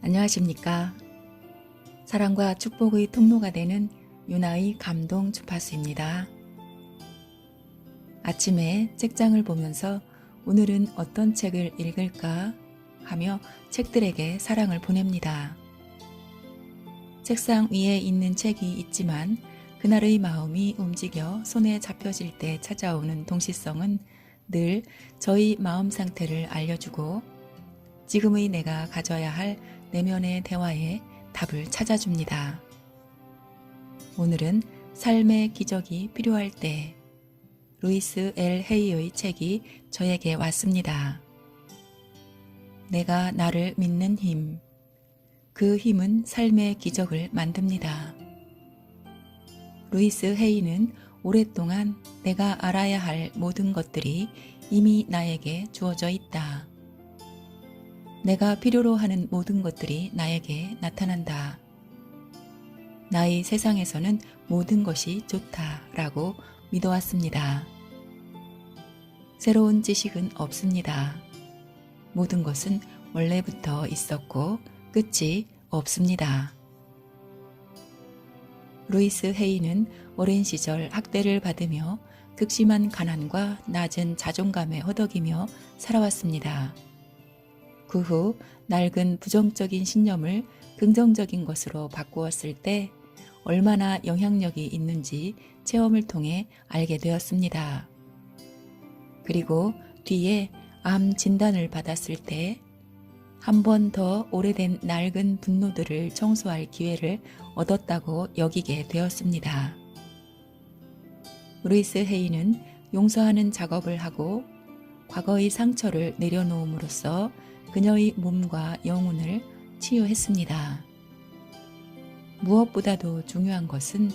안녕하십니까. 사랑과 축복의 통로가 되는 유나의 감동 주파수입니다. 아침에 책장을 보면서 오늘은 어떤 책을 읽을까 하며 책들에게 사랑을 보냅니다. 책상 위에 있는 책이 있지만 그날의 마음이 움직여 손에 잡혀질 때 찾아오는 동시성은 늘 저희 마음 상태를 알려주고 지금의 내가 가져야 할 내면의 대화에 답을 찾아줍니다. 오늘은 삶의 기적이 필요할 때 루이스 엘 헤이의 책이 저에게 왔습니다. 내가 나를 믿는 힘. 그 힘은 삶의 기적을 만듭니다. 루이스 헤이는 오랫동안 내가 알아야 할 모든 것들이 이미 나에게 주어져 있다. 내가 필요로 하는 모든 것들이 나에게 나타난다. 나의 세상에서는 모든 것이 좋다라고 믿어왔습니다. 새로운 지식은 없습니다. 모든 것은 원래부터 있었고 끝이 없습니다. 루이스 헤이는 오랜 시절 학대를 받으며 극심한 가난과 낮은 자존감에 허덕이며 살아왔습니다. 그 후 낡은 부정적인 신념을 긍정적인 것으로 바꾸었을 때 얼마나 영향력이 있는지 체험을 통해 알게 되었습니다. 그리고 뒤에 암 진단을 받았을 때 한 번 더 오래된 낡은 분노들을 청소할 기회를 얻었다고 여기게 되었습니다. 루이스 헤이는 용서하는 작업을 하고 과거의 상처를 내려놓음으로써 그녀의 몸과 영혼을 치유했습니다. 무엇보다도 중요한 것은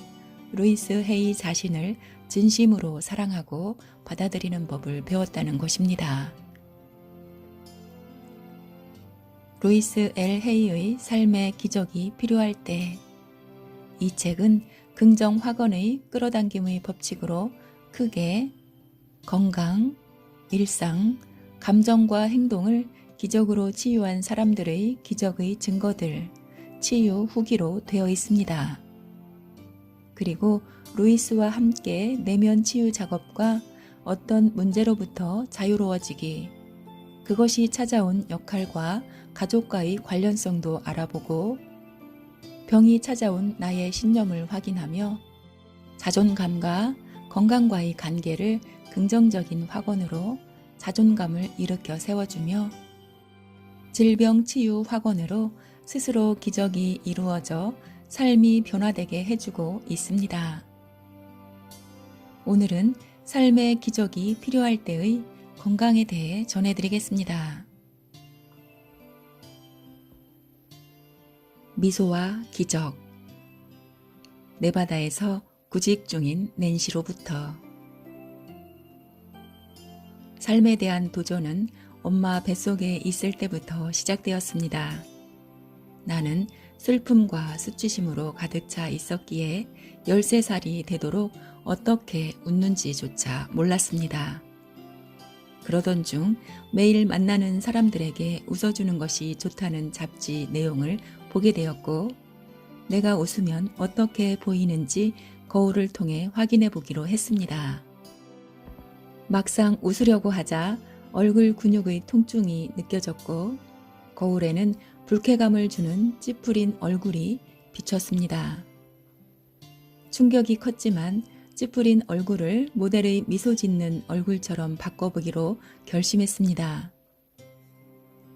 루이스 헤이 자신을 진심으로 사랑하고 받아들이는 법을 배웠다는 것입니다. 루이스 엘 헤이의 삶의 기적이 필요할 때 이 책은 긍정 확언의 끌어당김의 법칙으로 크게 건강, 일상, 감정과 행동을 기적으로 치유한 사람들의 기적의 증거들, 치유 후기로 되어 있습니다. 그리고 루이스와 함께 내면 치유 작업과 어떤 문제로부터 자유로워지기, 그것이 찾아온 역할과 가족과의 관련성도 알아보고 병이 찾아온 나의 신념을 확인하며 자존감과 건강과의 관계를 긍정적인 확언으로 자존감을 일으켜 세워주며 질병 치유 확언으로 스스로 기적이 이루어져 삶이 변화되게 해주고 있습니다. 오늘은 삶의 기적이 필요할 때의 건강에 대해 전해드리겠습니다. 미소와 기적 네바다에서 구직 중인 낸시로부터 삶에 대한 도전은 엄마 뱃속에 있을 때부터 시작되었습니다. 나는 슬픔과 수치심으로 가득 차 있었기에 13살이 되도록 어떻게 웃는지조차 몰랐습니다. 그러던 중 매일 만나는 사람들에게 웃어주는 것이 좋다는 잡지 내용을 보게 되었고, 내가 웃으면 어떻게 보이는지 거울을 통해 확인해 보기로 했습니다. 막상 웃으려고 하자 얼굴 근육의 통증이 느껴졌고, 거울에는 불쾌감을 주는 찌푸린 얼굴이 비쳤습니다. 충격이 컸지만 찌푸린 얼굴을 모델의 미소 짓는 얼굴처럼 바꿔보기로 결심했습니다.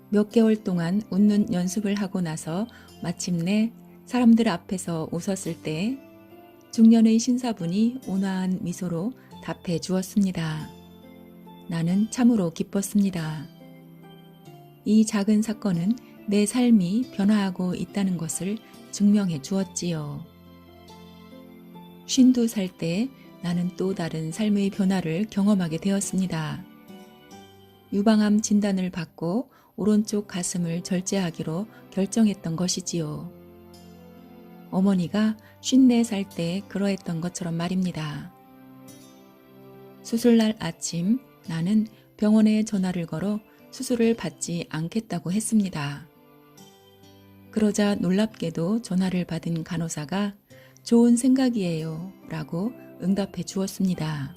몇 개월 동안 웃는 연습을 하고 나서 마침내 사람들 앞에서 웃었을 때 중년의 신사분이 온화한 미소로 답해 주었습니다. 나는 참으로 기뻤습니다. 이 작은 사건은 내 삶이 변화하고 있다는 것을 증명해 주었지요. 쉰두 살때 나는 또 다른 삶의 변화를 경험하게 되었습니다. 유방암 진단을 받고 오른쪽 가슴을 절제하기로 결정했던 것이지요. 어머니가 54살 때 그러했던 것처럼 말입니다. 수술날 아침 나는 병원에 전화를 걸어 수술을 받지 않겠다고 했습니다. 그러자 놀랍게도 전화를 받은 간호사가 좋은 생각이에요. 라고 응답해 주었습니다.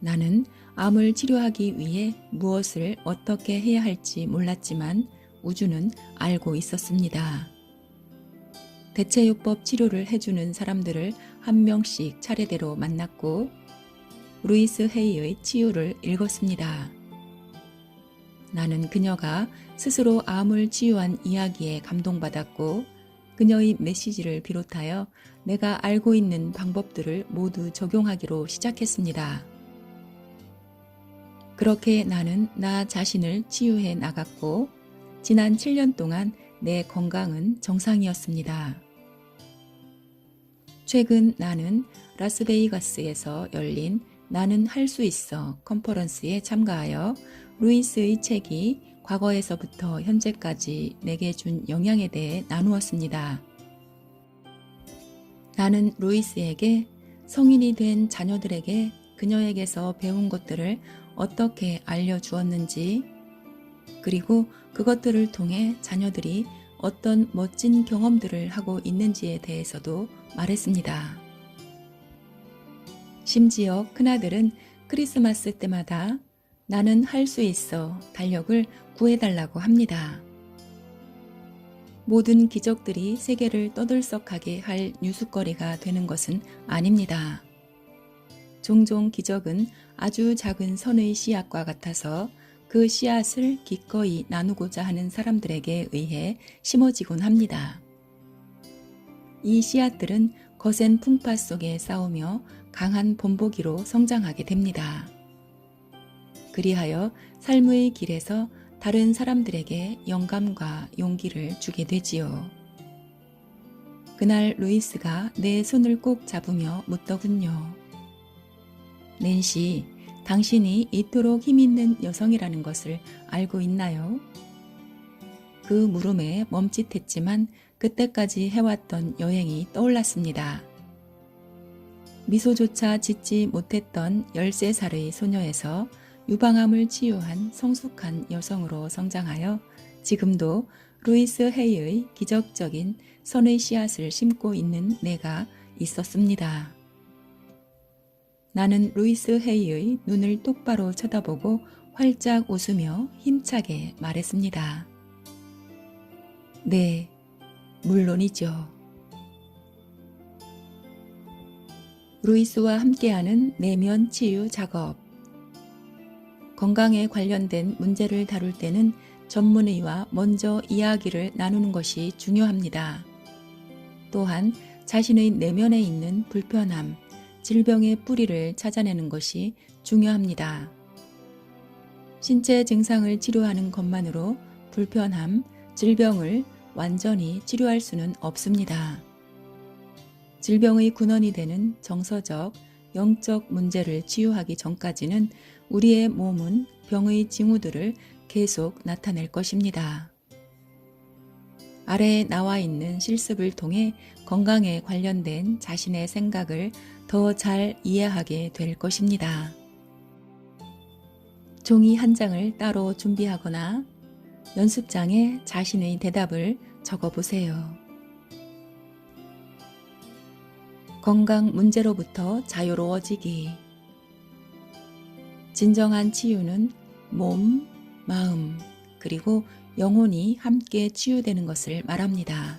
나는 암을 치료하기 위해 무엇을 어떻게 해야 할지 몰랐지만 우주는 알고 있었습니다. 대체요법 치료를 해주는 사람들을 한 명씩 차례대로 만났고 루이스 헤이의 치유를 읽었습니다. 나는 그녀가 스스로 암을 치유한 이야기에 감동받았고 그녀의 메시지를 비롯하여 내가 알고 있는 방법들을 모두 적용하기로 시작했습니다. 그렇게 나는 나 자신을 치유해 나갔고 지난 7년 동안 내 건강은 정상이었습니다. 최근 나는 라스베이거스에서 열린 나는 할 수 있어 컨퍼런스에 참가하여 루이스의 책이 과거에서부터 현재까지 내게 준 영향에 대해 나누었습니다. 나는 루이스에게 성인이 된 자녀들에게 그녀에게서 배운 것들을 어떻게 알려주었는지, 그리고 그것들을 통해 자녀들이 어떤 멋진 경험들을 하고 있는지에 대해서도 말했습니다. 심지어 큰아들은 크리스마스 때마다 나는 할 수 있어 달력을 구해달라고 합니다. 모든 기적들이 세계를 떠들썩하게 할 뉴스거리가 되는 것은 아닙니다. 종종 기적은 아주 작은 선의 씨앗과 같아서 그 씨앗을 기꺼이 나누고자 하는 사람들에게 의해 심어지곤 합니다. 이 씨앗들은 거센 풍파 속에 싸우며 강한 본보기로 성장하게 됩니다. 그리하여 삶의 길에서 다른 사람들에게 영감과 용기를 주게 되지요. 그날 루이스가 내 손을 꼭 잡으며 묻더군요. 낸시, 당신이 이토록 힘있는 여성이라는 것을 알고 있나요? 그 물음에 멈칫했지만 그때까지 해왔던 여행이 떠올랐습니다. 미소조차 짓지 못했던 13살의 소녀에서 유방암을 치유한 성숙한 여성으로 성장하여 지금도 루이스 헤이의 기적적인 선의 씨앗을 심고 있는 내가 있었습니다. 나는 루이스 헤이의 눈을 똑바로 쳐다보고 활짝 웃으며 힘차게 말했습니다. 네, 물론이죠. 루이스와 함께하는 내면 치유 작업. 건강에 관련된 문제를 다룰 때는 전문의와 먼저 이야기를 나누는 것이 중요합니다. 또한 자신의 내면에 있는 불편함, 질병의 뿌리를 찾아내는 것이 중요합니다. 신체 증상을 치료하는 것만으로 불편함, 질병을 완전히 치료할 수는 없습니다. 질병의 근원이 되는 정서적, 영적 문제를 치유하기 전까지는 우리의 몸은 병의 징후들을 계속 나타낼 것입니다. 아래에 나와 있는 실습을 통해 건강에 관련된 자신의 생각을 더 잘 이해하게 될 것입니다. 종이 한 장을 따로 준비하거나 연습장에 자신의 대답을 적어 보세요. 건강 문제로부터 자유로워지기. 진정한 치유는 몸, 마음, 그리고 영혼이 함께 치유되는 것을 말합니다.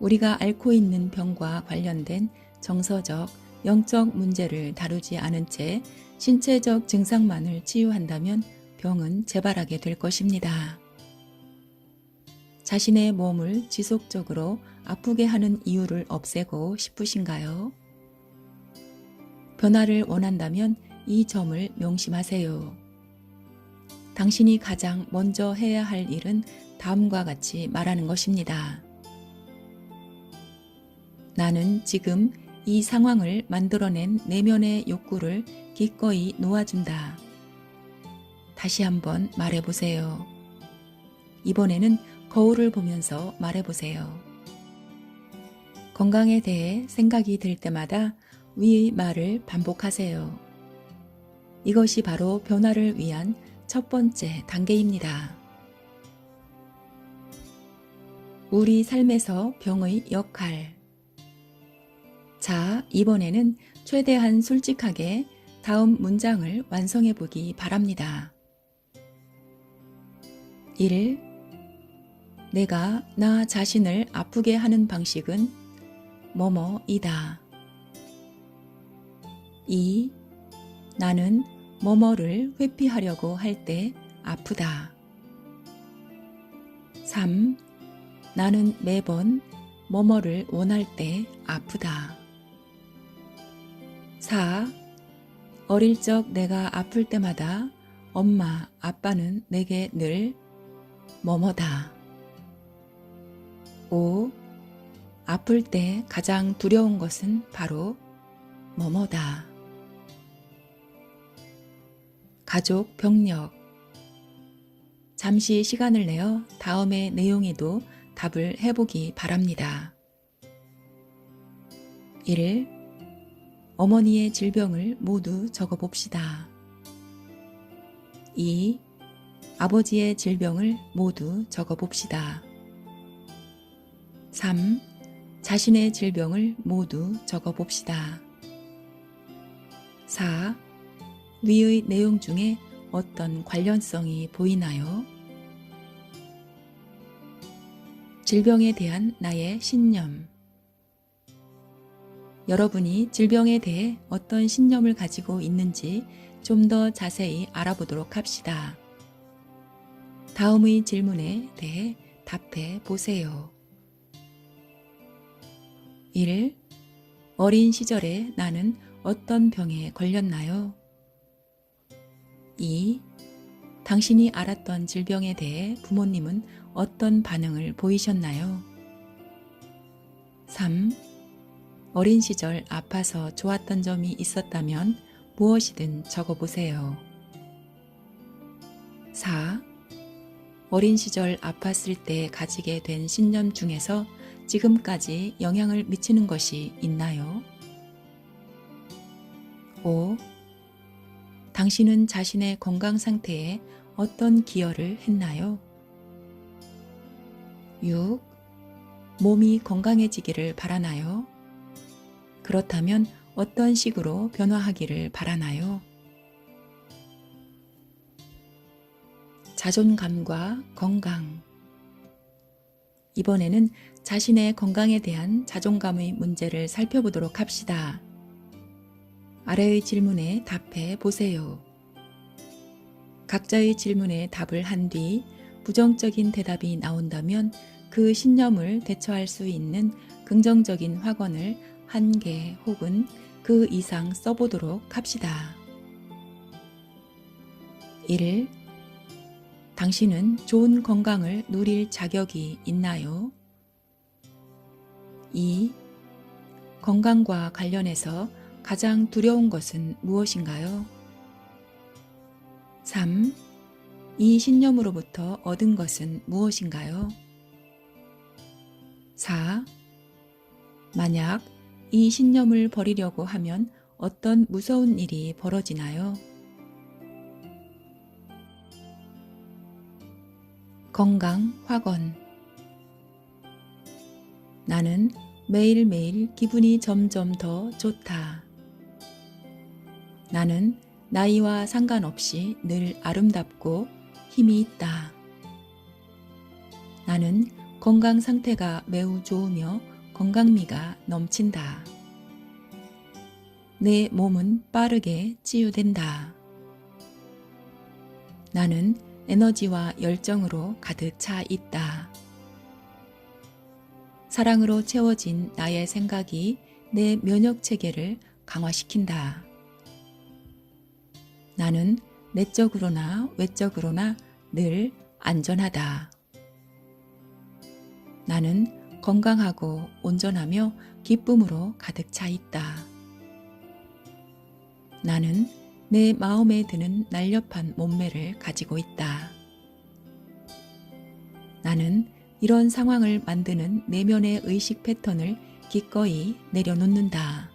우리가 앓고 있는 병과 관련된 정서적, 영적 문제를 다루지 않은 채 신체적 증상만을 치유한다면 병은 재발하게 될 것입니다. 자신의 몸을 지속적으로 아프게 하는 이유를 없애고 싶으신가요? 변화를 원한다면 이 점을 명심하세요. 당신이 가장 먼저 해야 할 일은 다음과 같이 말하는 것입니다. 나는 지금 이 상황을 만들어낸 내면의 욕구를 기꺼이 놓아준다. 다시 한번 말해보세요. 이번에는 거울을 보면서 말해보세요. 건강에 대해 생각이 들 때마다 위의 말을 반복하세요. 이것이 바로 변화를 위한 첫 번째 단계입니다. 우리 삶에서 병의 역할. 자, 이번에는 최대한 솔직하게 다음 문장을 완성해 보기 바랍니다. 1. 내가 나 자신을 아프게 하는 방식은 뭐뭐이다. 2. 나는 뭐뭐를 회피하려고 할 때 아프다. 3. 나는 매번 뭐뭐를 원할 때 아프다. 4. 어릴 적 내가 아플 때마다 엄마, 아빠는 내게 늘 뭐뭐다. 5. 아플 때 가장 두려운 것은 바로 뭐뭐다. 가족 병력. 잠시 시간을 내어 다음의 내용에도 답을 해보기 바랍니다. 1. 어머니의 질병을 모두 적어봅시다. 2. 아버지의 질병을 모두 적어봅시다. 3. 자신의 질병을 모두 적어 봅시다. 4. 위의 내용 중에 어떤 관련성이 보이나요? 질병에 대한 나의 신념. 여러분이 질병에 대해 어떤 신념을 가지고 있는지 좀 더 자세히 알아보도록 합시다. 다음의 질문에 대해 답해 보세요. 1. 어린 시절에 나는 어떤 병에 걸렸나요? 2. 당신이 알았던 질병에 대해 부모님은 어떤 반응을 보이셨나요? 3. 어린 시절 아파서 좋았던 점이 있었다면 무엇이든 적어보세요. 4. 어린 시절 아팠을 때 가지게 된 신념 중에서 지금까지 영향을 미치는 것이 있나요? 5. 당신은 자신의 건강 상태에 어떤 기여를 했나요? 6. 몸이 건강해지기를 바라나요? 그렇다면 어떤 식으로 변화하기를 바라나요? 자존감과 건강. 이번에는 자신의 건강에 대한 자존감의 문제를 살펴보도록 합시다. 아래의 질문에 답해 보세요. 각자의 질문에 답을 한 뒤 부정적인 대답이 나온다면 그 신념을 대처할 수 있는 긍정적인 확언을 한 개 혹은 그 이상 써보도록 합시다. 1. 당신은 좋은 건강을 누릴 자격이 있나요? 2. 건강과 관련해서 가장 두려운 것은 무엇인가요? 3. 이 신념으로부터 얻은 것은 무엇인가요? 4. 만약 이 신념을 버리려고 하면 어떤 무서운 일이 벌어지나요? 건강 확언 나는 매일매일 기분이 점점 더 좋다. 나는 나이와 상관없이 늘 아름답고 힘이 있다. 나는 건강 상태가 매우 좋으며 건강미가 넘친다. 내 몸은 빠르게 치유된다. 나는 에너지와 열정으로 가득 차 있다. 사랑으로 채워진 나의 생각이 내 면역 체계를 강화시킨다. 나는 내적으로나 외적으로나 늘 안전하다. 나는 건강하고 온전하며 기쁨으로 가득 차 있다. 나는 내 마음에 드는 날렵한 몸매를 가지고 있다. 나는 이런 상황을 만드는 내면의 의식 패턴을 기꺼이 내려놓는다.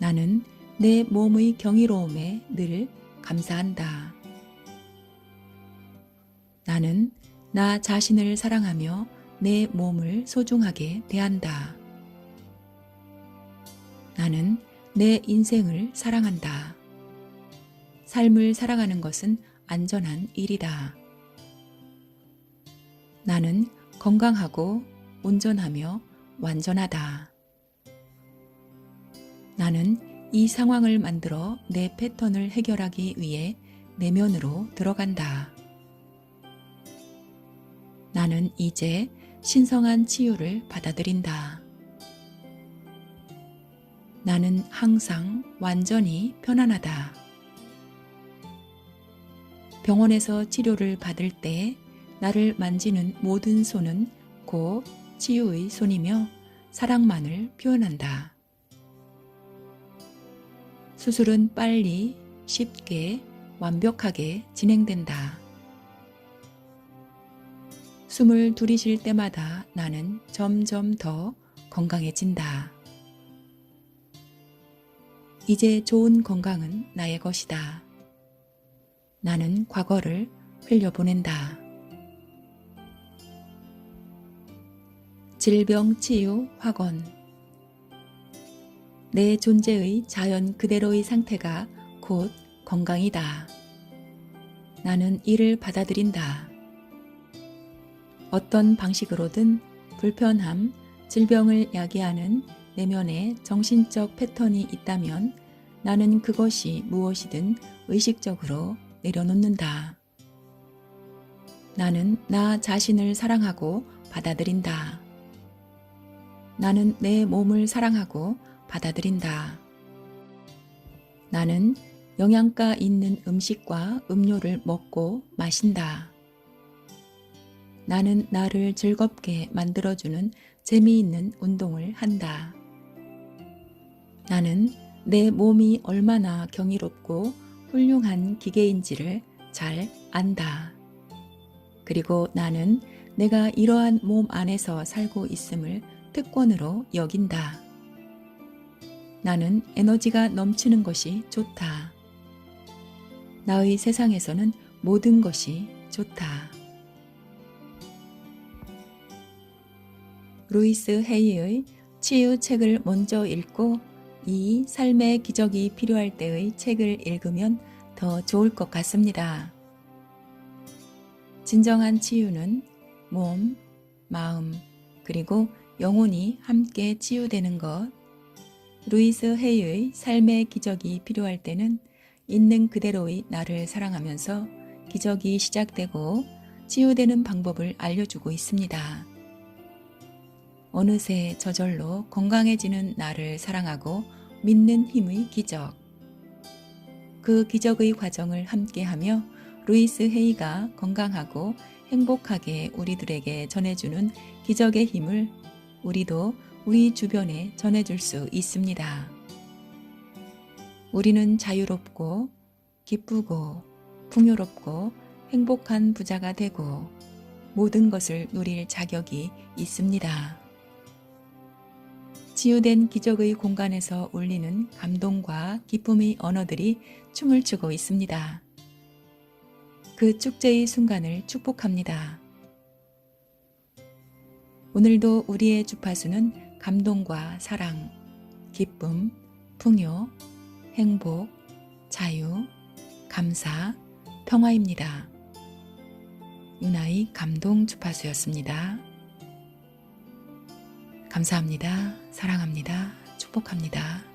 나는 내 몸의 경이로움에 늘 감사한다. 나는 나 자신을 사랑하며 내 몸을 소중하게 대한다. 나는 내 인생을 사랑한다. 삶을 살아가는 것은 안전한 일이다. 나는 건강하고 온전하며 완전하다. 나는 이 상황을 만들어 내 패턴을 해결하기 위해 내면으로 들어간다. 나는 이제 신성한 치유를 받아들인다. 나는 항상 완전히 편안하다. 병원에서 치료를 받을 때 나를 만지는 모든 손은 곧 치유의 손이며 사랑만을 표현한다. 수술은 빨리, 쉽게, 완벽하게 진행된다. 숨을 들이쉴 때마다 나는 점점 더 건강해진다. 이제 좋은 건강은 나의 것이다. 나는 과거를 흘려보낸다. 질병치유 확원 내 존재의 자연 그대로의 상태가 곧 건강이다. 나는 이를 받아들인다. 어떤 방식으로든 불편함, 질병을 야기하는 내면의 정신적 패턴이 있다면 나는 그것이 무엇이든 의식적으로 내려놓는다. 나는 나 자신을 사랑하고 받아들인다. 나는 내 몸을 사랑하고 받아들인다. 나는 영양가 있는 음식과 음료를 먹고 마신다. 나는 나를 즐겁게 만들어주는 재미있는 운동을 한다. 나는 내 몸이 얼마나 경이롭고 훌륭한 기계인지를 잘 안다. 그리고 나는 내가 이러한 몸 안에서 살고 있음을 특권으로 여긴다. 나는 에너지가 넘치는 것이 좋다. 나의 세상에서는 모든 것이 좋다. 루이스 헤이의 치유 책을 먼저 읽고 이 삶의 기적이 필요할 때의 책을 읽으면 더 좋을 것 같습니다. 진정한 치유는 몸, 마음, 그리고 영혼이 함께 치유되는 것. 루이스 헤이의 삶의 기적이 필요할 때는 있는 그대로의 나를 사랑하면서 기적이 시작되고 치유되는 방법을 알려주고 있습니다. 어느새 저절로 건강해지는 나를 사랑하고 믿는 힘의 기적. 그 기적의 과정을 함께하며 루이스 헤이가 건강하고 행복하게 우리들에게 전해주는 기적의 힘을 우리도 우리 주변에 전해줄 수 있습니다. 우리는 자유롭고 기쁘고 풍요롭고 행복한 부자가 되고 모든 것을 누릴 자격이 있습니다. 치유된 기적의 공간에서 울리는 감동과 기쁨의 언어들이 춤을 추고 있습니다. 그 축제의 순간을 축복합니다. 오늘도 우리의 주파수는 감동과 사랑, 기쁨, 풍요, 행복, 자유, 감사, 평화입니다. 유나의 감동 주파수였습니다. 감사합니다. 사랑합니다. 축복합니다.